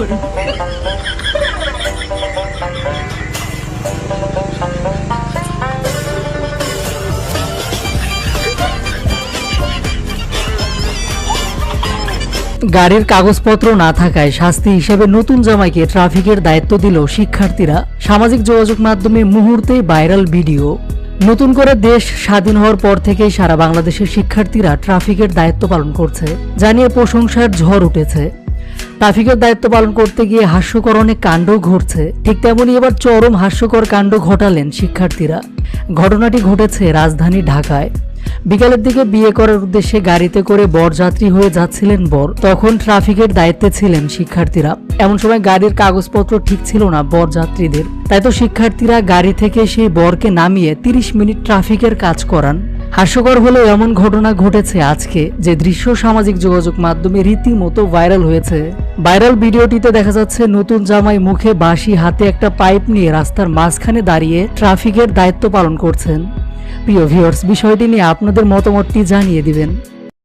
গাড়ির কাগজপত্র না থাকায় শাস্তি হিসেবে নতুন জামাইকে ট্রাফিকের দায়িত্ব দিল শিক্ষার্থীরা। সামাজিক যোগাযোগ মাধ্যমে মুহূর্তে ভাইরাল ভিডিও। নতুন করে দেশ স্বাধীন হওয়ার পর থেকেই সারা বাংলাদেশের শিক্ষার্থীরা ট্রাফিকের দায়িত্ব পালন করছে। জানিয়ে প্রশংসার ঝড় উঠেছে। ট্রাফিকের দায়িত্ব পালন করতে গিয়ে হাস্যকর অনেক কাণ্ড ঘটছে। ঠিক তেমনই এবার চরম হাস্যকর কাণ্ড ঘটালেন শিক্ষার্থীরা। ঘটনাটি ঘটেছে রাজধানী ঢাকায়। বিকালের দিকে বিয়ে করার উদ্দেশ্যে গাড়িতে করে বরযাত্রী হয়ে যাচ্ছিলেন বর। তখন ট্রাফিকের দায়িত্বে ছিলেন শিক্ষার্থীরা। এমন সময় গাড়ির কাগজপত্র ঠিক ছিল না বরযাত্রীদের। তাই তো শিক্ষার্থীরা গাড়ি থেকে সেই বরকে নামিয়ে তিরিশ মিনিট ট্রাফিকের কাজ করান। হাস্যকর হলেও এমন ঘটনা ঘটেছে আজকে, যে দৃশ্য সামাজিক যোগাযোগ মাধ্যমে রীতিমতো ভাইরাল হয়েছে। ভাইরাল ভিডিওটিতে দেখা যাচ্ছে নতুন জামাই মুখে বাঁশি হাতে একটা পাইপ নিয়ে রাস্তার মাঝখানে দাঁড়িয়ে ট্রাফিকের দায়িত্ব পালন করছেন। প্রিয় ভিউয়ার্স, বিষয়টি নিয়ে আপনাদের মতামতটি জানিয়ে দিবেন।